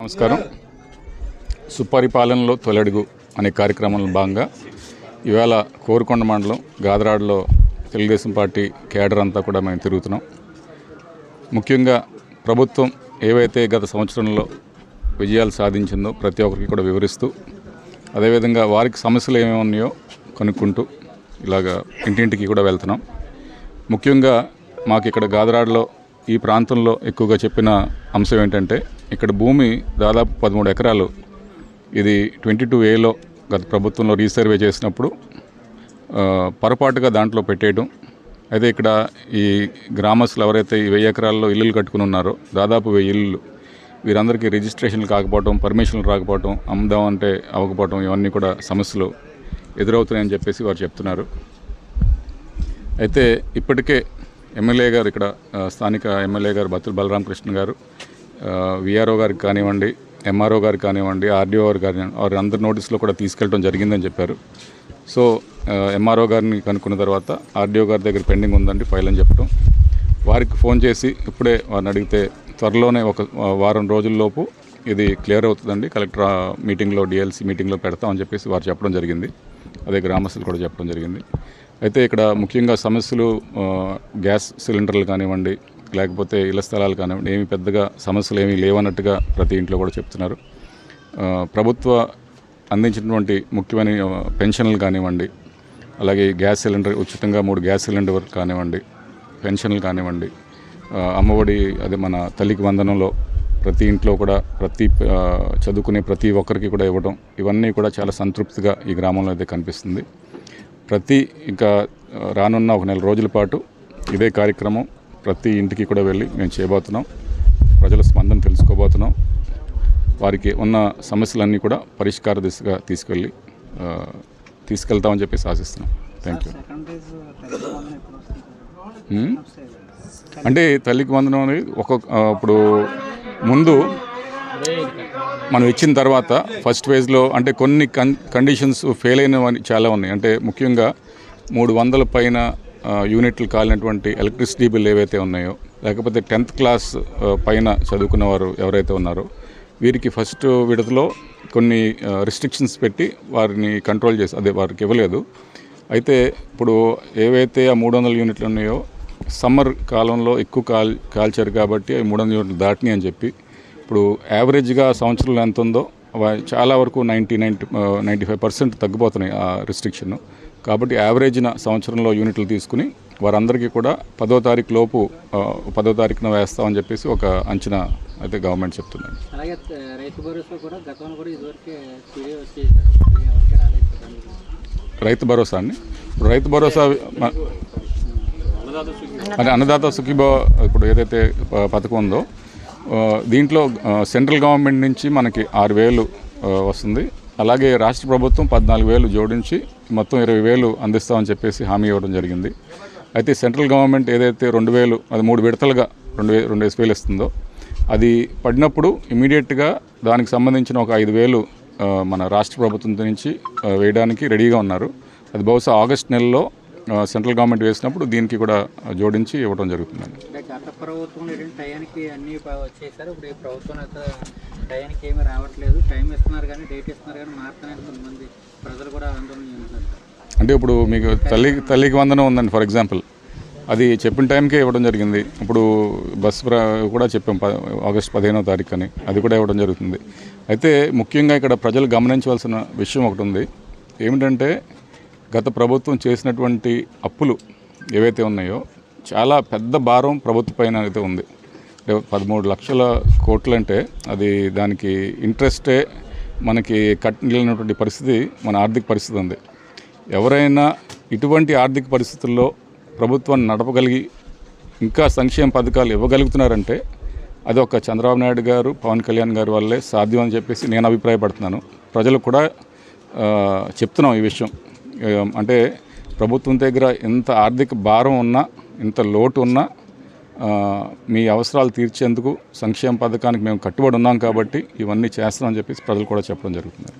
నమస్కారం. సుపరిపాలనలో తొలడుగు అనే కార్యక్రమంలో భాగంగా ఇవాళ కోరుకొండ మండలం గాదరాడులో తెలుగుదేశం పార్టీ కేడర్ అంతా కూడా మేము తిరుగుతున్నాం. ముఖ్యంగా ప్రభుత్వం ఏవైతే గత సంవత్సరంలో విజయాలు సాధించిందో ప్రతి ఒక్కరికి కూడా వివరిస్తూ అదేవిధంగా వారికి సమస్యలు ఏమేమి ఉన్నాయో కనుక్కుంటూ ఇలాగ ఇంటింటికి కూడా వెళ్తున్నాం. ముఖ్యంగా మాకు ఇక్కడ గాదరాడులో ఈ ప్రాంతంలో ఎక్కువగా చెప్పిన అంశం ఏంటంటే ఇక్కడ భూమి దాదాపు పదమూడు ఎకరాలు. ఇది ట్వంటీ టూ ఏలో గత ప్రభుత్వంలో రీసర్వే చేసినప్పుడు పొరపాటుగా దాంట్లో పెట్టేయడం అయితే ఇక్కడ ఈ గ్రామస్తులు ఎవరైతే ఈ వెయ్యి ఎకరాల్లో ఇల్లులు కట్టుకుని ఉన్నారో దాదాపు వెయ్యి ఇల్లు వీరందరికీ రిజిస్ట్రేషన్లు కాకపోవడం పర్మిషన్లు రాకపోవడం అమ్ముదాం అంటే అవ్వకపోవడం ఇవన్నీ కూడా సమస్యలు ఎదురవుతున్నాయని చెప్పేసి వారు చెప్తున్నారు. అయితే ఇప్పటికే ఎమ్మెల్యే గారు ఇక్కడ స్థానిక ఎమ్మెల్యే గారు బత్తుల బలరామకృష్ణ గారు విఆర్ఓ గారికి కానివ్వండి ఎంఆర్ఓ గారికి కానివ్వండి ఆర్డీఓ గారు కానివ్వండి వారి అందరి నోటీసులో కూడా తీసుకెళ్ళడం జరిగిందని చెప్పారు. సో ఎంఆర్ఓ గారిని కనుక్కున్న తర్వాత ఆర్డీఓ గారి దగ్గర పెండింగ్ ఉందండి ఫైల్ అని చెప్పడం వారికి ఫోన్ చేసి ఇప్పుడే వారిని అడిగితే త్వరలోనే ఒక వారం రోజుల్లోపు ఇది క్లియర్ అవుతుందండి కలెక్టర్ మీటింగ్లో డిఎల్సీ మీటింగ్లో పెడతామని చెప్పేసి వారు చెప్పడం జరిగింది. అదే గ్రామస్తులు కూడా చెప్పడం జరిగింది. అయితే ఇక్కడ ముఖ్యంగా సమస్యలు గ్యాస్ సిలిండర్లు కానివ్వండి లేకపోతే ఇళ్ళ స్థలాలు కానివ్వండి ఏమి పెద్దగా సమస్యలు ఏమీ లేవన్నట్టుగా ప్రతి ఇంట్లో కూడా చెప్తున్నారు. ప్రభుత్వ అందించినటువంటి ముఖ్యమైన పెన్షన్లు కానివ్వండి అలాగే గ్యాస్ సిలిండర్ ఉచితంగా మూడు గ్యాస్ సిలిండర్ కానివ్వండి పెన్షన్లు కానివ్వండి అమ్మఒడి అదే మన తల్లికి వందనంలో ప్రతి ఇంట్లో కూడా ప్రతి చదువుకునే ప్రతి ఒక్కరికి కూడా ఇవ్వడం ఇవన్నీ కూడా చాలా సంతృప్తిగా ఈ గ్రామంలో అయితే కనిపిస్తుంది. ప్రతి ఇంకా రానున్న ఒక నెల రోజుల పాటు ఇదే కార్యక్రమం ప్రతి ఇంటికి కూడా వెళ్ళి మేము చేయబోతున్నాం. ప్రజల స్పందన తెలుసుకోబోతున్నాం. వారికి ఉన్న సమస్యలన్నీ కూడా పరిష్కార దిశగా తీసుకెళ్ళి తీసుకెళ్తామని చెప్పేసి ఆశిస్తున్నాం. Thank you hmm? అంటే తల్లికి వందనం అనేది ఒక ఇప్పుడు ముందు మనం ఇచ్చిన తర్వాత ఫస్ట్ ఫేజ్లో అంటే కొన్ని కన్ కండిషన్స్ ఫెయిల్ అయినవి చాలా ఉన్నాయి. అంటే ముఖ్యంగా మూడు వందల పైన యూనిట్లు కాలినటువంటి ఎలక్ట్రిసిటీ బిల్ ఏవైతే ఉన్నాయో లేకపోతే టెన్త్ క్లాస్ పైన చదువుకున్న వారు ఎవరైతే ఉన్నారో వీరికి ఫస్ట్ విడతలో కొన్ని రిస్ట్రిక్షన్స్ పెట్టి వారిని కంట్రోల్ చేసి అదే వారికి ఇవ్వలేదు. అయితే ఇప్పుడు ఏవైతే ఆ మూడు వందల యూనిట్లు ఉన్నాయో సమ్మర్ కాలంలో ఎక్కువ కాల్ కాల్చారు కాబట్టి అవి మూడు వందల యూనిట్లు దాటినాయి అని చెప్పి ఇప్పుడు యావరేజ్గా సంవత్సరంలో ఎంత ఉందో చాలా వరకు ninety ninety ninety five percent తగ్గిపోతున్నాయి ఆ రిస్ట్రిక్షన్ కాబట్టి యావరేజ్న సంవత్సరంలో యూనిట్లు తీసుకుని వారందరికీ కూడా పదో తారీఖు లోపు పదో తారీఖున వేస్తామని చెప్పేసి ఒక అంచనా అయితే గవర్నమెంట్ చెప్తుందండి. అలాగే త- రైతు భరోసా కూడా గతంలో కూడా ఇదివరకే. రైతు అండి. ఇప్పుడు రైతు భరోసా అంటే అన్నదాత సుఖీభో ఇప్పుడు ఏదైతే ప- పథకం ఉందో దీంట్లో సెంట్రల్ గవర్నమెంట్ నుంచి మనకి ఆరు వేలు వస్తుంది. అలాగే రాష్ట్ర ప్రభుత్వం పద్నాలుగు వేలు జోడించి మొత్తం ఇరవై వేలు అందిస్తామని చెప్పేసి హామీ ఇవ్వడం జరిగింది. అయితే సెంట్రల్ గవర్నమెంట్ ఏదైతే రెండు వేలు అది మూడు విడతలుగా రెండు వే రెండు వేలు ఇస్తుందో అది పడినప్పుడు ఇమీడియట్గా దానికి సంబంధించిన ఒక ఐదు వేలు మన రాష్ట్ర ప్రభుత్వం నుంచి వేయడానికి రెడీగా ఉన్నారు. అది బహుశా ఆగస్ట్ నెలలో సెంట్రల్ గవర్నమెంట్ వేసినప్పుడు దీనికి కూడా జోడించి ఇవ్వడం జరుగుతుందండి అంటే గత ప్రభుత్వం ఏంటంటే టయానికి అన్ని ప- వచ్చేసారు. ఇప్పుడు ఈ ప్రభుత్వం అయితే టయానికి ఏమీ రావట్లేదు. టైం ఇస్తున్నారు కానీ డేట్ ఇస్తున్నారు కానీ మారుతున్నాయి కొంతమంది ప్రజలు కూడా ఆందోళన చెందుతారు సార్ అంటే ఇప్పుడు మీకు తల్లి తల్లికి వందనం ఉందండి ఫర్ ఎగ్జాంపుల్. అది చెప్పిన టైంకే ఇవ్వడం జరిగింది. ఇప్పుడు బస్ కూడా చెప్పాం ఆగస్ట్ పదిహేనో తారీఖు అని అది కూడా ఇవ్వడం జరుగుతుంది. అయితే ముఖ్యంగా ఇక్కడ ప్రజలు గమనించవలసిన విషయం ఒకటి ఉంది. ఏమిటంటే గత ప్రభుత్వం చేసినటువంటి అప్పులు ఏవైతే ఉన్నాయో చాలా పెద్ద భారం ప్రభుత్వ పైన అయితే ఉంది. పదమూడు లక్షల కోట్లు అంటే అది దానికి ఇంట్రెస్టే మనకి కట్టలేనటువంటి పరిస్థితి మన ఆర్థిక పరిస్థితి ఉంది. ఎవరైనా ఇటువంటి ఆర్థిక పరిస్థితుల్లో ప్రభుత్వాన్ని నడపగలిగి ఇంకా సంక్షేమ పథకాలు ఇవ్వగలుగుతున్నారంటే అది ఒక చంద్రబాబు నాయుడు గారు పవన్ కళ్యాణ్ గారి వల్లే సాధ్యం అని చెప్పేసి నేను అభిప్రాయపడుతున్నాను. ప్రజలు కూడా చెప్తున్నాం ఈ విషయం. అంటే ప్రభుత్వం దగ్గర ఎంత ఆర్థిక భారం ఉన్నా ఇంత లోటు ఉన్నా మీ అవసరాలు తీర్చేందుకు సంక్షేమ పథకానికి మేము కట్టుబడి ఉన్నాం కాబట్టి ఇవన్నీ చేస్తామని చెప్పేసి ప్రజలు కూడా చెప్పడం జరుగుతుంది.